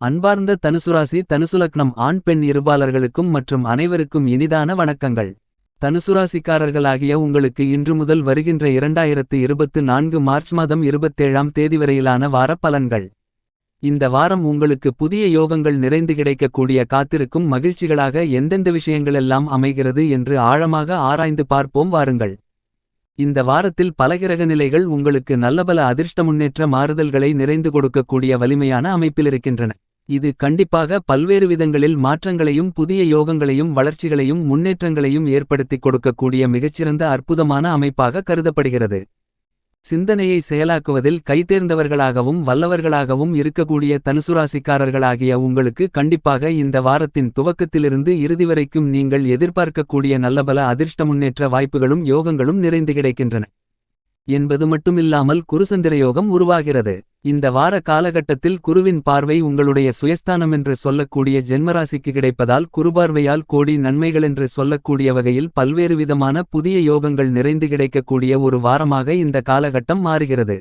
அன்பார்ந்த தனுசுராசி தனுசுலக்னம் ஆண் பெண் இருபாளர்களுக்கும் மற்றும் அனைவருக்கும் இனிதான வணக்கங்கள். தனுசுராசிக்காரர்களாகிய உங்களுக்கு இன்று முதல் வருகின்ற இரண்டாயிரத்து இருபத்து நான்கு மார்ச் மாதம் இருபத்தேழாம் தேதி வரையிலான வார பலன்கள். இந்த வாரம் உங்களுக்கு புதிய யோகங்கள் நிறைந்து கிடைக்கக்கூடிய காத்திருக்கும் மகிழ்ச்சிகளாக எந்தெந்த விஷயங்களெல்லாம் அமைகிறது என்று ஆழமாக ஆராய்ந்து பார்ப்போம் வாருங்கள். இந்த வாரத்தில் பல கிரக நிலைகள் உங்களுக்கு நல்லபல அதிர்ஷ்ட முன்னேற்ற மாறுதல்களை நிறைந்து கொடுக்கக்கூடிய வலிமையான அமைப்பிலிருக்கின்றன இது கண்டிப்பாக பல்வேறு விதங்களில் மாற்றங்களையும் புதிய யோகங்களையும் வளர்ச்சிகளையும் முன்னேற்றங்களையும் ஏற்படுத்திக் கொடுக்கக்கூடிய மிகச்சிறந்த அற்புதமான அமைப்பாக கருதப்படுகிறது. சிந்தனையை செயலாக்குவதில் கைதேர்ந்தவர்களாகவும் வல்லவர்களாகவும் இருக்கக்கூடிய தனுசுராசிக்காரர்களாகிய உங்களுக்கு கண்டிப்பாக இந்த வாரத்தின் துவக்கத்திலிருந்து இறுதி வரைக்கும் நீங்கள் எதிர்பார்க்கக்கூடிய நல்லபல அதிர்ஷ்ட முன்னேற்ற வாய்ப்புகளும் யோகங்களும் நிறைந்து கிடைக்கின்றன. என்பது மட்டுமில்லாமல் குருசந்திர யோகம் உருவாகிறது. இந்த வார காலகட்டத்தில் குருவின் பார்வை உங்களுடைய சுயஸ்தானமென்று சொல்லக்கூடிய ஜென்மராசிக்கு கிடைப்பதால் குருபார்வையால் கோடி நன்மைகளென்று சொல்லக்கூடிய வகையில் பல்வேறு விதமான புதிய யோகங்கள் நிறைந்து கிடைக்கக்கூடிய ஒரு வாரமாக இந்த காலகட்டம் மாறுகிறது.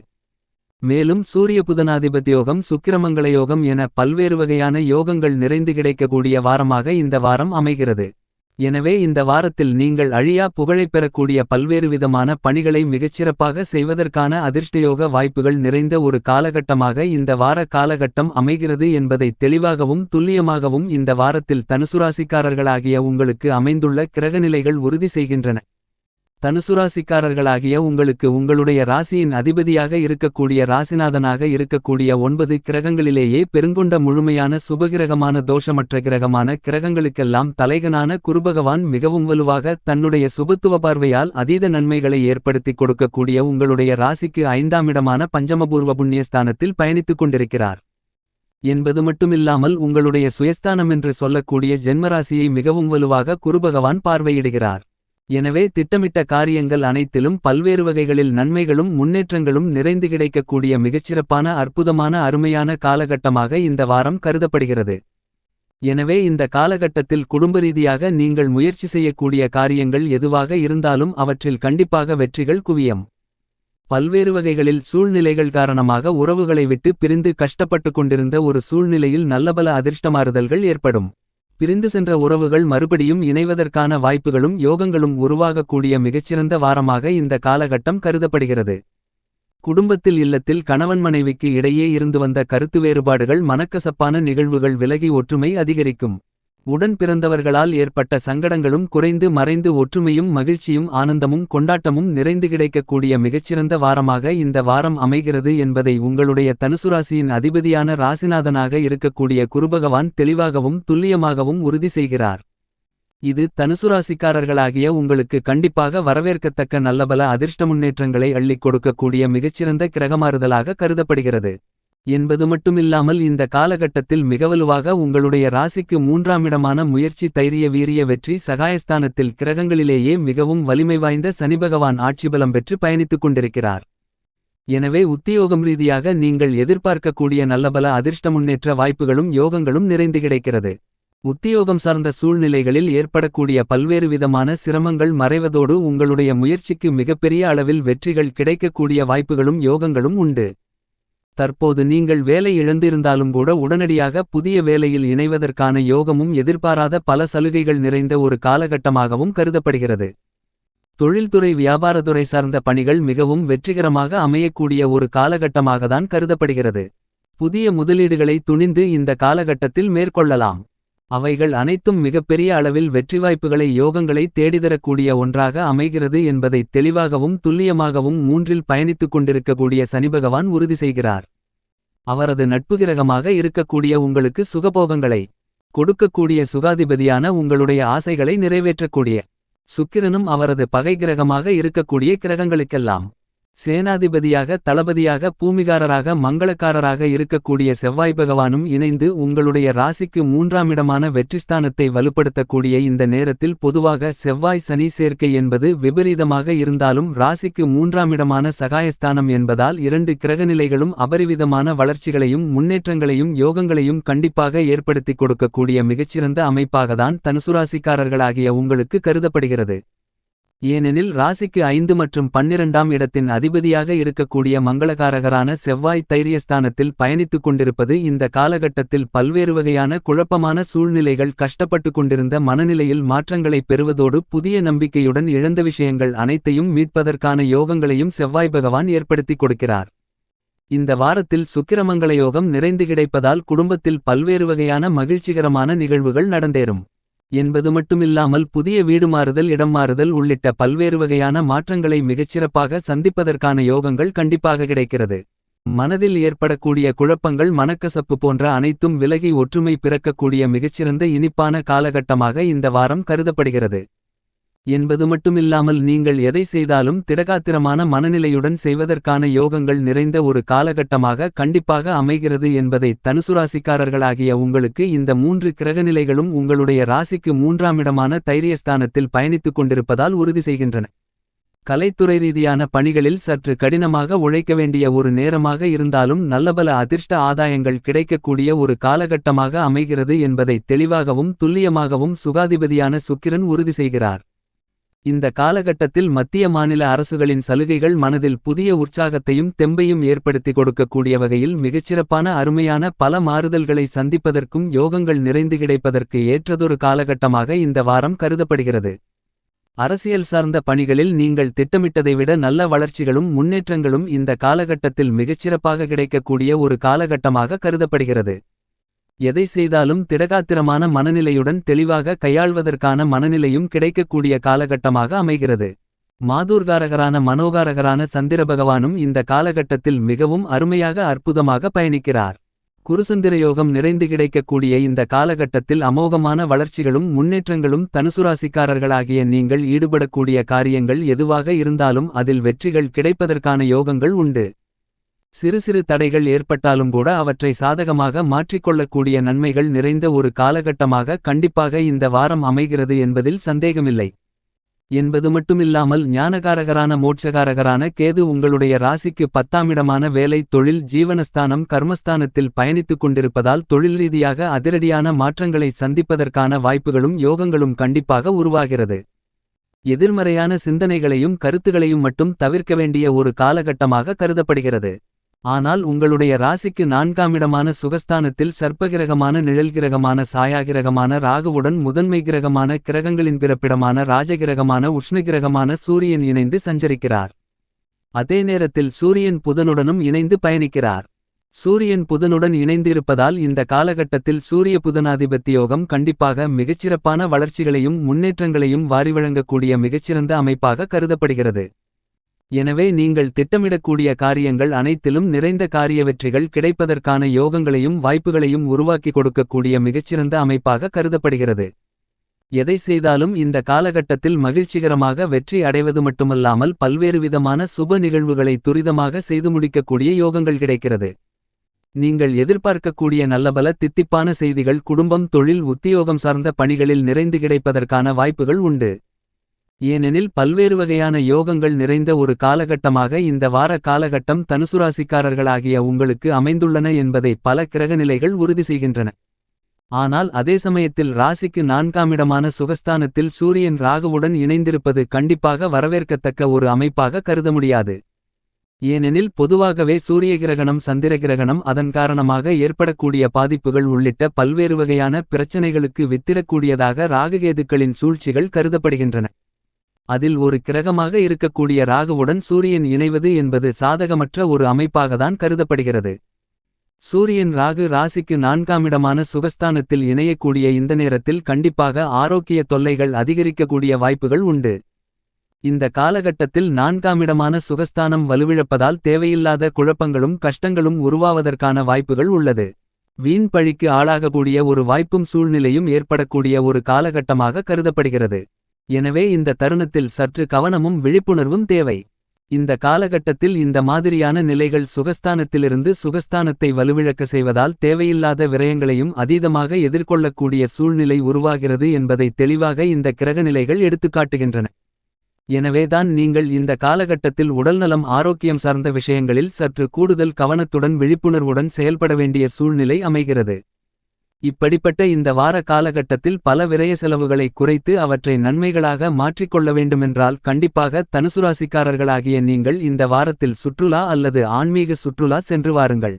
மேலும் சூரிய புதனாதிபதி யோகம் சுக்கிரமங்கள யோகம் என பல்வேறு வகையான யோகங்கள் நிறைந்து கிடைக்கக்கூடிய வாரமாக இந்த வாரம் அமைகிறது. எனவே இந்த வாரத்தில் நீங்கள் அழியா புகழைப் பெறக்கூடிய பல்வேறு விதமான பணிகளை மிகச்சிறப்பாக செய்வதற்கான அதிர்ஷ்டயோக வாய்ப்புகள் நிறைந்த ஒரு காலகட்டமாக இந்த வார காலகட்டம் அமைகிறது என்பதை தெளிவாகவும் துல்லியமாகவும் இந்த வாரத்தில் தனுசுராசிக்காரர்களாகிய உங்களுக்கு அமைந்துள்ள கிரகநிலைகள் உறுதி செய்கின்றன. தனுசுராசிக்காரர்களாகிய உங்களுக்கு உங்களுடைய ராசியின் அதிபதியாக இருக்கக்கூடிய ராசிநாதனாக இருக்கக்கூடிய ஒன்பது கிரகங்களிலேயே பெருங்கொண்ட முழுமையான சுபகிரகமான தோஷமற்ற கிரகமான கிரகங்களுக்கெல்லாம் தலைகனான குருபகவான் மிகவும் வலுவாக தன்னுடைய சுபத்துவ பார்வையால் அதீத நன்மைகளை ஏற்படுத்திக் கொடுக்கக்கூடிய உங்களுடைய ராசிக்கு ஐந்தாம் இடமான பஞ்சமபூர்வ புண்ணியஸ்தானத்தில் பயணித்துக் கொண்டிருக்கிறார். என்பது மட்டுமில்லாமல் உங்களுடைய சுயஸ்தானம் என்று சொல்லக்கூடிய ஜென்மராசியை மிகவும் வலுவாக குருபகவான் பார்வையிடுகிறார். எனவே திட்டமிட்ட காரியங்கள் அனைத்திலும் பல்வேறு வகைகளில் நன்மைகளும் முன்னேற்றங்களும் நிறைந்து கிடைக்கக்கூடிய மிகச்சிறப்பான அற்புதமான அருமையான காலகட்டமாக இந்த வாரம் கருதப்படுகிறது. எனவே இந்த காலகட்டத்தில் குடும்ப ரீதியாக நீங்கள் முயற்சி செய்யக்கூடிய காரியங்கள் எதுவாக இருந்தாலும் அவற்றில் கண்டிப்பாக வெற்றிகள் குவியம். பல்வேறு வகைகளில் சூழ்நிலைகள் காரணமாக உறவுகளை விட்டு பிரிந்து கஷ்டப்பட்டு கொண்டிருந்த ஒரு சூழ்நிலையில் நல்லபல அதிர்ஷ்டமாறுதல்கள் ஏற்படும். பிரிந்து சென்ற உறவுகள் மறுபடியும் இணைவதற்கான வாய்ப்புகளும் யோகங்களும் உருவாகக்கூடிய மிகச்சிறந்த வாரமாக இந்த காலகட்டம் கருதப்படுகிறது. குடும்பத்தில் இல்லத்தில் கணவன் மனைவிக்கு இடையே இருந்து வந்த கருத்து வேறுபாடுகள் மனக்கசப்பான நிகழ்வுகள் விலகி ஒற்றுமை அதிகரிக்கும். உடன் பிறந்தவர்களால் ஏற்பட்ட சங்கடங்களும் குறைந்து மறைந்து ஒற்றுமையும் மகிழ்ச்சியும் ஆனந்தமும் கொண்டாட்டமும் நிறைந்து கிடைக்கக்கூடிய மிகச்சிறந்த வாரமாக இந்த வாரம் அமைகிறது என்பதை உங்களுடைய தனுசுராசியின் அதிபதியான ராசிநாதனாக இருக்கக்கூடிய குருபகவான் தெளிவாகவும் துல்லியமாகவும் உறுதி செய்கிறார். இது தனுசுராசிக்காரர்களாகிய உங்களுக்கு கண்டிப்பாக வரவேற்கத்தக்க நல்லபல அதிர்ஷ்ட முன்னேற்றங்களை அள்ளிக் கொடுக்கக்கூடிய மிகச்சிறந்த கிரகமாறுதலாக கருதப்படுகிறது. என்பது மட்டுமில்லாமல் இந்த காலகட்டத்தில் மிகவலுவாக உங்களுடைய ராசிக்கு மூன்றாமிடமான முயற்சி தைரிய வீரிய வெற்றி சகாயஸ்தானத்தில் கிரகங்களிலேயே மிகவும் வலிமை வாய்ந்த சனிபகவான் ஆட்சிபலம் பெற்று பயணித்துக் கொண்டிருக்கிறார். எனவே உத்தியோகம் ரீதியாக நீங்கள் எதிர்பார்க்கக்கூடிய நல்லபல அதிர்ஷ்ட முன்னேற்ற வாய்ப்புகளும் யோகங்களும் நிறைந்து கிடைக்கிறது. உத்தியோகம் சார்ந்த சூழ்நிலைகளில் ஏற்படக்கூடிய பல்வேறு விதமான சிரமங்கள் மறைவதோடு உங்களுடைய முயற்சிக்கு மிகப்பெரிய அளவில் வெற்றிகள் கிடைக்கக்கூடிய வாய்ப்புகளும் யோகங்களும் உண்டு. தற்போது நீங்கள் வேலை இழந்திருந்தாலும் கூட உடனடியாக புதிய வேலையில் இணைவதற்கான யோகமும் எதிர்பாராத பல சலுகைகள் நிறைந்த ஒரு காலகட்டமாகவும் கருதப்படுகிறது. தொழில்துறை வியாபாரத்துறை சார்ந்த பணிகள் மிகவும் வெற்றிகரமாக அமையக்கூடிய ஒரு காலகட்டமாகத்தான் கருதப்படுகிறது. புதிய முதலீடுகளை துணிந்து இந்த காலகட்டத்தில் மேற்கொள்ளலாம். அவைகள் அனைத்தும் மிகப்பெரிய அளவில் வெற்றி வாய்ப்புகளை யோகங்களை தேடிதரக்கூடிய ஒன்றாக அமைகிறது என்பதை தெளிவாகவும் துல்லியமாகவும் மூன்றில் பயணித்துக் கொண்டிருக்கக்கூடிய சனிபகவான் உறுதி செய்கிறார். அவரது நட்பு கிரகமாக இருக்கக்கூடிய உங்களுக்கு சுகபோகங்களை கொடுக்கக்கூடிய சுகாதிபதியான உங்களுடைய ஆசைகளை நிறைவேற்றக்கூடிய சுக்கிரனும் அவரது பகை கிரகமாக இருக்கக்கூடிய கிரகங்களுக்கெல்லாம் சேனாதிபதியாக தளபதியாக பூமிகாரராக மங்களக்காரராக இருக்கக்கூடிய செவ்வாய் பகவானும் இணைந்து உங்களுடைய ராசிக்கு மூன்றாமிடமான வெற்றிஸ்தானத்தை வலுப்படுத்தக்கூடிய இந்த நேரத்தில் பொதுவாக செவ்வாய் சனி சேர்க்கை என்பது விபரீதமாக இருந்தாலும் ராசிக்கு மூன்றாமிடமான சகாயஸ்தானம் என்பதால் இரண்டு கிரகநிலைகளும் அபரிவிதமான வளர்ச்சிகளையும் முன்னேற்றங்களையும் யோகங்களையும் கண்டிப்பாக ஏற்படுத்திக் கொடுக்கக்கூடிய மிகச்சிறந்த அமைப்பாகத்தான் தனுசுராசிக்காரர்களாகிய உங்களுக்கு கருதப்படுகிறது. ஏனெனில் ராசிக்கு ஐந்து மற்றும் பன்னிரண்டாம் இடத்தின் அதிபதியாக இருக்கக்கூடிய மங்களகாரகரான செவ்வாய் தைரியஸ்தானத்தில் பயணித்துக் கொண்டிருப்பது இந்த காலகட்டத்தில் பல்வேறு வகையான குழப்பமான சூழ்நிலைகள் கஷ்டப்பட்டு கொண்டிருந்த மனநிலையில் மாற்றங்களைப் பெறுவதோடு புதிய நம்பிக்கையுடன் இழந்த விஷயங்கள் அனைத்தையும் மீட்பதற்கான யோகங்களையும் செவ்வாய் பகவான் ஏற்படுத்திக் கொடுக்கிறார். இந்த வாரத்தில் சுக்கிரமங்கள யோகம் நிறைந்து கிடைப்பதால் குடும்பத்தில் பல்வேறு வகையான மகிழ்ச்சிகரமான நிகழ்வுகள் நடந்தேறும். என்பது மட்டுமில்லாமல் புதிய வீடு மாறுதல் இடம் மாறுதல் உள்ளிட்ட பல்வேறு வகையான மாற்றங்களை மிகச்சிறப்பாக சந்திப்பதற்கான யோகங்கள் கண்டிப்பாக கிடைக்கிறது. மனதில் ஏற்படக்கூடிய குழப்பங்கள் மனக்கசப்பு போன்ற அனைத்தும் விலகி ஒற்றுமை பிறக்கக்கூடிய மிகச்சிறந்த இனிப்பான காலகட்டமாக இந்த வாரம் கருதப்படுகிறது. என்பது மட்டுமில்லாமல் நீங்கள் எதை செய்தாலும் திடகாத்திரமான மனநிலையுடன் செய்வதற்கான யோகங்கள் நிறைந்த ஒரு காலகட்டமாக கண்டிப்பாக அமைகிறது என்பதை தனுசுராசிக்காரர்களாகிய உங்களுக்கு இந்த மூன்று கிரகநிலைகளும் உங்களுடைய ராசிக்கு மூன்றாமிடமான தைரியஸ்தானத்தில் பயணித்துக் கொண்டிருப்பதால் உறுதி செய்கின்றன. கலைத்துறை ரீதியான பணிகளில் சற்று கடினமாக உழைக்க வேண்டிய ஒரு நேரமாக இருந்தாலும் நல்லபல அதிர்ஷ்ட ஆதாயங்கள் கிடைக்கக்கூடிய ஒரு காலகட்டமாக அமைகிறது என்பதை தெளிவாகவும் துல்லியமாகவும் சுகாதிபதியான சுக்கிரன் உறுதி செய்கிறார். இந்த காலகட்டத்தில் மத்திய மாநில அரசுகளின் சலுகைகள் மனதில் புதிய உற்சாகத்தையும் தெம்பையும் ஏற்படுத்தி கொடுக்கக்கூடிய வகையில் மிகச்சிறப்பான அருமையான பல மாறுதல்களை சந்திப்பதற்கும் யோகங்கள் நிறைந்து கிடைப்பதற்கு ஏற்றதொரு காலகட்டமாக இந்த வாரம் கருதப்படுகிறது. அரசியல் சார்ந்த பணிகளில் நீங்கள் திட்டமிட்டதை விட நல்ல வளர்ச்சிகளும் முன்னேற்றங்களும் இந்த காலகட்டத்தில் மிகச்சிறப்பாக கிடைக்கக்கூடிய ஒரு காலகட்டமாக கருதப்படுகிறது. எதை செய்தாலும் திடகாத்திரமான மனநிலையுடன் தெளிவாக கையாள்வதற்கான மனநிலையும் கிடைக்கக்கூடிய காலகட்டமாக அமைகிறது. மாதூர்காரகரான மனோகாரகரான சந்திர பகவானும் இந்த காலகட்டத்தில் மிகவும் அருமையாக அற்புதமாக பயணிக்கிறார். குருசந்திரயோகம் நிறைந்து கிடைக்கக்கூடிய இந்த காலகட்டத்தில் அமோகமான வளர்ச்சிகளும் முன்னேற்றங்களும் தனுசுராசிக்காரர்களாகிய நீங்கள் ஈடுபடக்கூடிய காரியங்கள் எதுவாக இருந்தாலும் அதில் வெற்றிகள் கிடைப்பதற்கான யோகங்கள் உண்டு. சிறு சிறு தடைகள் ஏற்பட்டாலும் கூட அவற்றை சாதகமாக மாற்றிக்கொள்ளக்கூடிய நன்மைகள் நிறைந்த ஒரு காலகட்டமாக கண்டிப்பாக இந்த வாரம் அமைகிறது என்பதில் சந்தேகமில்லை. என்பது மட்டுமில்லாமல் ஞானகாரகரான மோட்சகாரகரான கேது உங்களுடைய ராசிக்கு பத்தாமிடமான வேலை தொழில் ஜீவனஸ்தானம் கர்மஸ்தானத்தில் பயணித்துக் கொண்டிருப்பதால் தொழில் ரீதியாக அதிரடியான மாற்றங்களை சந்திப்பதற்கான வாய்ப்புகளும் யோகங்களும் கண்டிப்பாக உருவாகிறது. எதிர்மறையான சிந்தனைகளையும் கருத்துகளையும் மட்டும் தவிர்க்க வேண்டிய ஒரு காலகட்டமாக கருதப்படுகிறது. ஆனால் உங்களுடைய ராசிக்கு நான்காமிடமான சுகஸ்தானத்தில் சர்ப்பகிரகமான நிழல்கிரகமான சாயாகிரகமான ராகுவுடன் முதன்மை கிரகமான கிரகங்களின் பிறப்பிடமான ராஜகிரகமான உஷ்ணகிரகமான சூரியன் இணைந்து சஞ்சரிக்கிறார். அதே நேரத்தில் சூரியன் புதனுடனும் இணைந்து பயணிக்கிறார். சூரியன் புதனுடன் இணைந்திருப்பதால் இந்த காலகட்டத்தில் சூரிய புதனாதிபத்தியோகம் கண்டிப்பாக மிகச்சிறப்பான வளர்ச்சிகளையும் முன்னேற்றங்களையும் வாரி வழங்கக்கூடிய மிகச்சிறந்த அமைப்பாக கருதப்படுகிறது. எனவே நீங்கள் திட்டமிடக்கூடிய காரியங்கள் அனைத்திலும் நிறைந்த காரிய வெற்றிகள் கிடைப்பதற்கான யோகங்களையும் வாய்ப்புகளையும் உருவாக்கி கொடுக்கக்கூடிய மிகச்சிறந்த அமைப்பாக கருதப்படுகிறது. எதை செய்தாலும் இந்த காலகட்டத்தில் மகிழ்ச்சிகரமாக வெற்றி அடைவது மட்டுமல்லாமல் பல்வேறு விதமான சுப நிகழ்வுகளை துரிதமாக செய்து முடிக்கக்கூடிய யோகங்கள் கிடைக்கிறது. நீங்கள் எதிர்பார்க்கக்கூடிய நல்லபல தித்திப்பான செய்திகள் குடும்பம் தொழில் உத்தியோகம் சார்ந்த பணிகளில் நிறைந்து கிடைப்பதற்கான வாய்ப்புகள் உண்டு. ஏனெனில் பல்வேறு வகையான யோகங்கள் நிறைந்த ஒரு காலகட்டமாக இந்த வார காலகட்டம் தனுசுராசிக்காரர்களாகிய உங்களுக்கு அமைந்துள்ளன என்பதை பல கிரகநிலைகள் உறுதி செய்கின்றன. ஆனால் அதே சமயத்தில் ராசிக்கு நான்காமிடமான சுகஸ்தானத்தில் சூரியன் ராகுவுடன் இணைந்திருப்பது கண்டிப்பாக வரவேற்கத்தக்க ஒரு அமைப்பாக கருத முடியாது. ஏனெனில் பொதுவாகவே சூரிய கிரகணம் சந்திர கிரகணம் அதன் காரணமாக ஏற்படக்கூடிய பாதிப்புகள் உள்ளிட்ட பல்வேறு வகையான பிரச்சனைகளுக்கு வித்திடக்கூடியதாக ராககேதுக்களின் சூழ்ச்சிகள் கருதப்படுகின்றன. அதில் ஒரு கிரகமாக இருக்கக்கூடிய ராகுவுடன் சூரியன் இணைவது என்பது சாதகமற்ற ஒரு அமைப்பாகத்தான் கருதப்படுகிறது. சூரியன் ராகு ராசிக்கு நான்காமிடமான சுகஸ்தானத்தில் இணையக்கூடிய இந்த நேரத்தில் கண்டிப்பாக ஆரோக்கிய தொல்லைகள் அதிகரிக்கக்கூடிய வாய்ப்புகள் உண்டு. இந்த காலகட்டத்தில் நான்காமிடமான சுகஸ்தானம் வலுவிழப்பதால் தேவையில்லாத குழப்பங்களும் கஷ்டங்களும் உருவாவதற்கான வாய்ப்புகள் உள்ளது. வீண் பழிக்கு ஆளாகக்கூடிய ஒரு வாய்ப்பும் சூழ்நிலையும் ஏற்படக்கூடிய ஒரு காலகட்டமாக கருதப்படுகிறது. எனவே இந்த தருணத்தில் சற்று கவனமும் விழிப்புணர்வும் தேவை. இந்த காலகட்டத்தில் இந்த மாதிரியான நிலைகள் சுகஸ்தானத்திலிருந்து சுகஸ்தானத்தை வலுவிழக்க செய்வதால் தேவையில்லாத விரயங்களையும் அதீதமாக எதிர்கொள்ளக்கூடிய சூழ்நிலை உருவாகிறது என்பதை தெளிவாக இந்த கிரகநிலைகள் எடுத்துக்காட்டுகின்றன. எனவேதான் நீங்கள் இந்த காலகட்டத்தில் உடல்நலம் ஆரோக்கியம் சார்ந்த விஷயங்களில் சற்று கூடுதல் கவனத்துடன் விழிப்புணர்வுடன் செயல்பட வேண்டிய சூழ்நிலை அமைகிறது. இப்படிப்பட்ட இந்த வார காலகட்டத்தில் பல விரய செலவுகளை குறைத்து அவற்றை நன்மைகளாக மாற்றிக்கொள்ள வேண்டுமென்றால் கண்டிப்பாக தனுசுராசிக்காரர்களாகிய நீங்கள் இந்த வாரத்தில் சுற்றுலா அல்லது ஆன்மீக சுற்றுலா சென்று வாருங்கள்.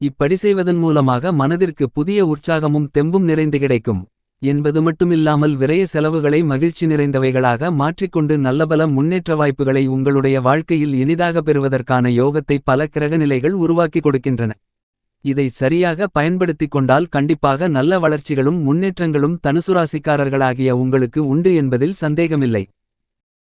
இப்படி செய்வதன் மூலமாக மனதிற்கு புதிய உற்சாகமும் தெம்பும் நிறைந்து கிடைக்கும். என்பது மட்டுமில்லாமல் விரய செலவுகளை மகிழ்ச்சி நிறைந்தவைகளாக மாற்றிக்கொண்டு நல்லபல முன்னேற்ற வாய்ப்புகளை உங்களுடைய வாழ்க்கையில் இனிதாக பெறுவதற்கான யோகத்தை பல கிரகநிலைகள் உருவாக்கிக் கொடுக்கின்றன. இதை சரியாக பயன்படுத்திக் கொண்டால் கண்டிப்பாக நல்ல வளர்ச்சிகளும் முன்னேற்றங்களும் தனுசுராசிக்காரர்களாகிய உங்களுக்கு உண்டு என்பதில் சந்தேகமில்லை.